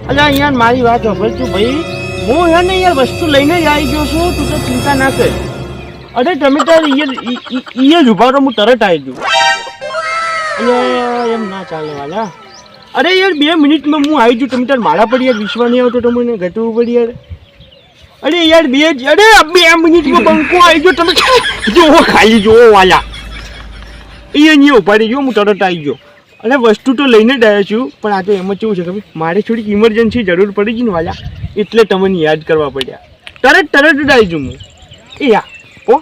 અલ્યા, અહીંયા મારી વાત સાંભળ તું ભાઈ. હું હે ને યાર વસ્તુ લઈને જ આવી ગયો છું, તું તો ચિંતા ના કર. અરે, તમે તાર ઈએ જ ઊભા રહો, હું તરત આવી ગયો. અલ્યા, એમ ના ચાલે વાલા. અરે યાર, બે મિનિટમાં હું આવી જઉં તમે તાર મારા પર યાર વિશ્વા નહીં આવતો તમને ઘટવું પડી યાર. અરે યાર, બે અરે બે મિનિટમાં બંકો આવી ગયો. તમે જોવો ખાલી જોવો વાલા. અહીંયા નહીં ઊભા રહી ગયો, હું તરત આવી ગયો. અને વસ્તુ તો લઈને જ આવ્યો છું, પણ આ તો એમ જ કેવું છે ખબર? મારે થોડીક ઇમરજન્સી જરૂર પડી ગઈ ને વાલા, એટલે તમને યાદ કરવા પડ્યા. તરત તરત જ આવી છું હું. એ યા ઓ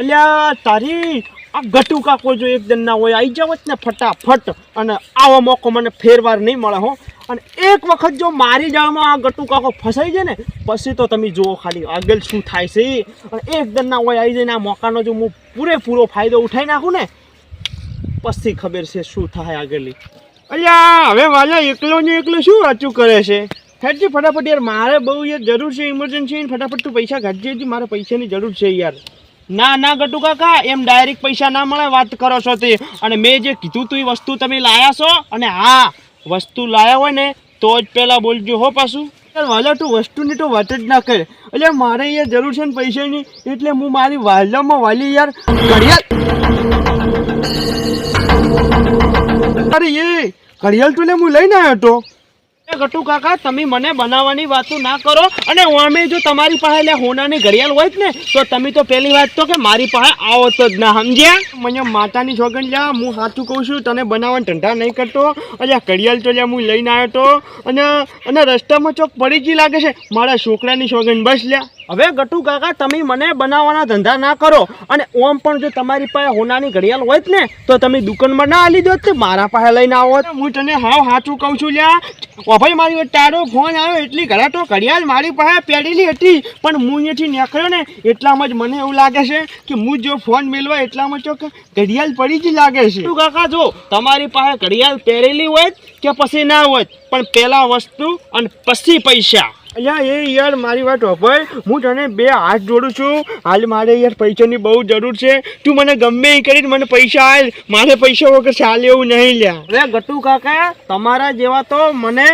અલ્યા, તારી આ ગટુ કાકો જો એક ના હોય આવી જાવ ને ફટાફટ. અને આવો મોકો મને ફેરવાર નહીં મળે હો. અને એક વખત જો મારી જાળમાં આ ગટુ કાકો ફસાઈ જાય ને, પછી તો તમે જુઓ ખાલી આગળ શું થાય છે. અને એક ના હોય આવી જઈને આ મોકાનો જો હું પૂરેપૂરો ફાયદો ઉઠાઈ નાખું ને, પછી ખબર છે શું થાય આગળની. અલ્યા, હવે વાલા એકલો ને એકલો શું વાંચું કરે છે? ખેડજે ફટાફટ યાર, મારે બહુ યાર જરૂર છે ઇમરજન્સી ફટાફટ તું પૈસા ઘટજે મારે પૈસાની જરૂર છે યાર. ના ના, ગટુ કાકા, એમ ડાયરેક્ટ પૈસા ના મળે, વાત કરો છો તે. અને મેં જે કીધું તું એ વસ્તુ તમે લાયા છો, અને હા, વસ્તુ લાયા હોય ને, તો જ પહેલાં બોલજો હો પાછું. વાલા, તું વસ્તુની તો વાત જ ના કરે. એટલે મારે યાર જરૂર છે ને પૈસાની એટલે હું મારી વાલામાં વાલી યાર. ઘડિયાળ. અરે એ, ઘડિયાળ તું ને હું લઈને આવ્યો તો. એ ગટુ કાકા, તમે મને બનાવવાની વાતો ના કરો. અને અમે જો તમારી પાસે લે હોનાની ઘડિયાળ હોય જ ને, તો તમે તો પહેલી વાત તો કે મારી પાસે આવો તો જ ના, સમજ્યા? મને માતાની સોગંદ લ્યા, હું સાચું કહું છું, તને બનાવવાનો ધંધા નહીં કરતો. અલ્યા ઘડિયાળ તો હું લઈને આવ્યો તો. અને અને રસ્તામાં ચોક પડી ગઈ લાગે છે. મારા છોકરાની સોગંદ બસ લ્યા. હવે ગટુ કાકા તમે મને બનાવવાના ધંધા ના કરો. અને ઓમ પણ જો તમારી પાસે હોનાની ઘડિયાળ હોય ને તો તમે દુકાનમાં ના આલી દો તે મારા પાસે લઈને આવો હું તને હાવ સાચું કહું છું લ્યા. ઓ ભાઈ મારી તારો ફોન આવ્યો એટલી ઘડાટો તો ઘડિયાળ મારી પાસે પહેરેલી હતી. પણ હું અહીંયાથી નીકળ્યો ને એટલામાં જ મને એવું લાગે છે કે હું જો ફોન મેળવા એટલામાં તો કે ઘડિયાળ પડી જ લાગે છે. તું કાકા જો તમારી પાસે ઘડિયાળ પહેરેલી હોય કે પછી ના હોય પણ પહેલાં વસ્તુ અને પછી પૈસા. અલ્યા, એ યાર મારી વાત હોભળ હું તને બે હાથ જોડું છું. હાલ મારે યાર પૈસાની બહુ જરૂર છે. તું મને ગમે એ કરીને મને પૈસા હાલ મારે પૈસા વગર ચાલે એવું નહીં લ્યા. અરે ગટુ કાકા, તમારા જેવા તો મને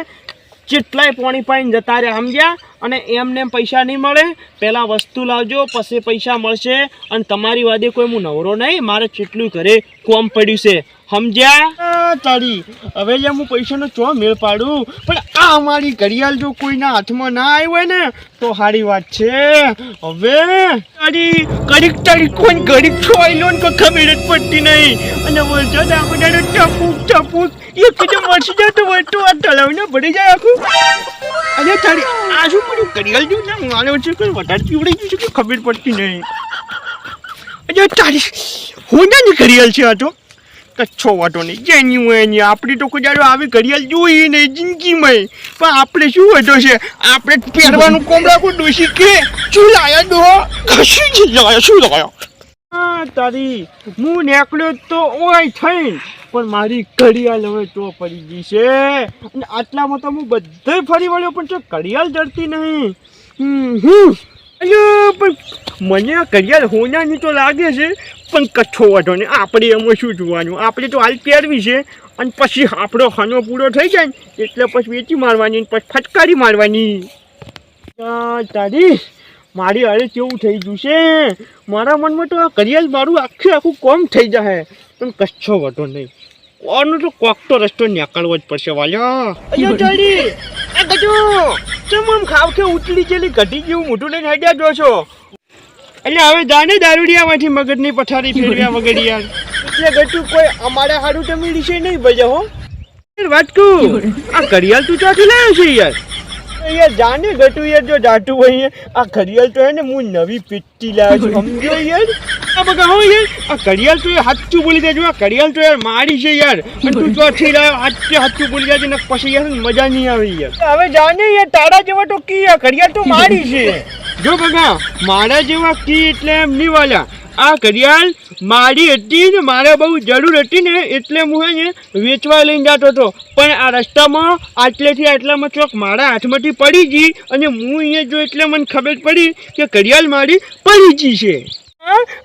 ચેટલાય પોણી પાણી જતા રહ્યા, સમજ્યા? અને એમને એમ પૈસા નહીં મળે. પહેલાં વસ્તુ લાવજો, પછી પૈસા મળશે. અને તમારી વાદે કોઈ હું નવરો નહીં, મારે કેટલું ઘરે કોમ પડ્યું છે. સમજ્યા? તારી હવે જે હું પૈસાનો ચો મેળ પાડું. પણ આ મારી ઘડિયાળ જો કોઈના હાથમાં ના આવી હોય ને, તો સારી વાત છે. હવે તારી કડીક તારી કોઈ ઘડીક છો લો ને કોઈ ખબર જ પડતી નહીં. અને વરસાદ આપણે ટપુક ટપુક. એક કદમ વરસી હોય તો આ તળાવને ભરી જાય આખું. અને તારી આ શું પડ્યું ઘડિયાળ જો ને મારે વચ્ચે કોઈ વધારે પીવડાઈ ગયું છે કે ખબર પડતી નહીં. અરે તારી હું ને ઘડિયાળ છે આ તો? કચ્છો વાટો નહીં. જેની હોય એની આપણી તો કોઈ દાડો આવી ઘડિયાળ જોઈ નહીં જિંદગીમાં પણ આપણે શું હતો છે? આપણે પહેરવાનું કોમડા કોઈ ડોસી કે? શું લાયા દો કશું જ લાયા, શું લાયા? તારી, હું નીકળ્યો તો ઓય થઈ પણ મારી ઘડિયાળ હવે તો પડી ગઈ છે. અને આટલામાં તો હું બધે ફરી વળ્યો, પણ તો ઘડિયાળ જડતી નહીં. હમ. હમ પણ મને ઘડિયાળ હોનાની તો લાગે છે, પણ કચ્છો વાંધો ને આપણે એમાં શું જોવાનું? આપણે તો હાલ પહેરવી છે, અને પછી આપણો ખાનો પૂરો થઈ જાય ને, એટલે પછી વેચી મારવાની પછી ફટકારી મારવાની. તારી, મારી અરે કેવું થઈ ગયું છે? મારા મનમાં તો આ કરિયર મારું આખું આખું કોમ થઈ જાય પણ કચ્છો વાંધો નહીં. કોનો તો કોક તો રસ્તો નીકળવો જ પડશે, વાલ્યા. ગજુ ચમ આમ ખાવ કે ઉતરી ગયેલી ઘટી જેવું મોટું લઈને હેડ્યા જો છો? એટલે હવે જાને દારૂડિયામાંથી મગજની પથારી ફેરવ્યા વગર યાર. એટલે ગટુ કોઈ અમારા હાડું તમે રીશે નહીં ભજે હો? વાટકુ આ ઘડિયાળ તું ક્યાંથી લાવ્યો છે યાર? યાર જાને ગટુ યાર જો જાટુ હોય આ ઘડિયાળ તો હે ને હું નવી પેટી લાવ્યો છું. સમજો યાર. આ બગા હો યાર આ ઘડિયાળ તો યાર હાચું બોલી દેજો. આ ઘડિયાળ તો યાર મારી છે યાર. અને તું ચોથી લાવ્યો હાચે હાચું બોલી દેજો ને પછી યાર મજા નહીં આવી યાર. હવે જાને યાર તારા જેવા તો કી આ ઘડિયાળ તો મારી છે. જો બગા મારા જેવા કી એટલે એમ નહીં વાલા. આ ઘડિયાળ મારી હતી ને મારે બહુ જરૂર હતી ને એટલે હું ને વેચવા લઈને જતો હતો. પણ આ રસ્તામાં આટલેથી આટલામાં ચોક મારા હાથમાંથી પડી ગઈ અને હું અહીંયા જો એટલે મને ખબર પડી કે ઘડિયાળ મારી પડી ગઈ છે.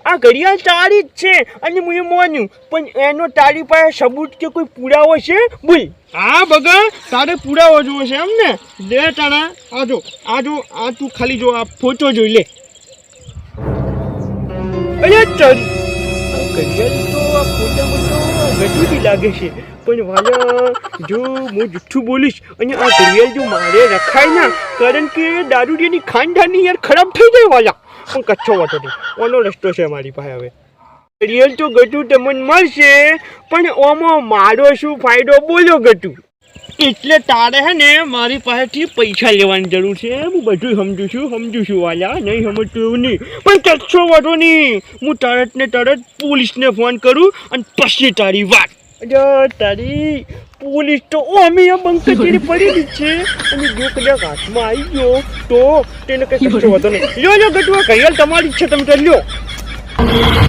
આ ઘડિયાળ તારી જ છે અને હું એ માન્યું. પણ એનો તારી પાસે સબૂત કે કોઈ પુરાવો છે? બોલ. હા બગા તારે પુરાવો જોવો છે એમ ને? દે તારા આ જો આ જો આ તું ખાલી જો આ ફોટો જોઈ લે. અરે આ ઘડિયાળ તો આ ફોટામાં તો ગજુદી લાગે છે. પણ વાલા, જો હું જુઠ્ઠું બોલીશ અને આ ઘડિયાળ જો મારે રખાય ના, કારણ કે દારૂડીની ખાનદાની યાર ખરાબ થઈ જાય વાલા. પણ કચ્છો વાતો નહીં. ઓનો રસ્તો છે મારી પાસે હવે. ઘડિયાળ તો ગટુ તમને મળશે, પણ ઓમાં મારો શું ફાયદો? બોલો ગટુ એટલે તારે હે ને મારી પાસેથી પૈસા લેવાની જરૂર છે. હું બધું સમજુ છું સમજુ છું વાલા. નહીં સમજતું એવું નહીં. પણ કચ્છો વાંધો નહીં? હું તરત ને તરત પોલીસને ફોન કરું અને પછી તારી વાત. તારી પોલીસ તો અમે આ બંકચેરી પડી જ છે. અને જો કદાચ હાથમાં આવી ગયો તો તેને કઈ કચ્છો વાંધો નહીં. લ્યો લ્યો ગટુઆ ઘડિયાળ તમારી ઈચ્છા તમે કરી લ્યો.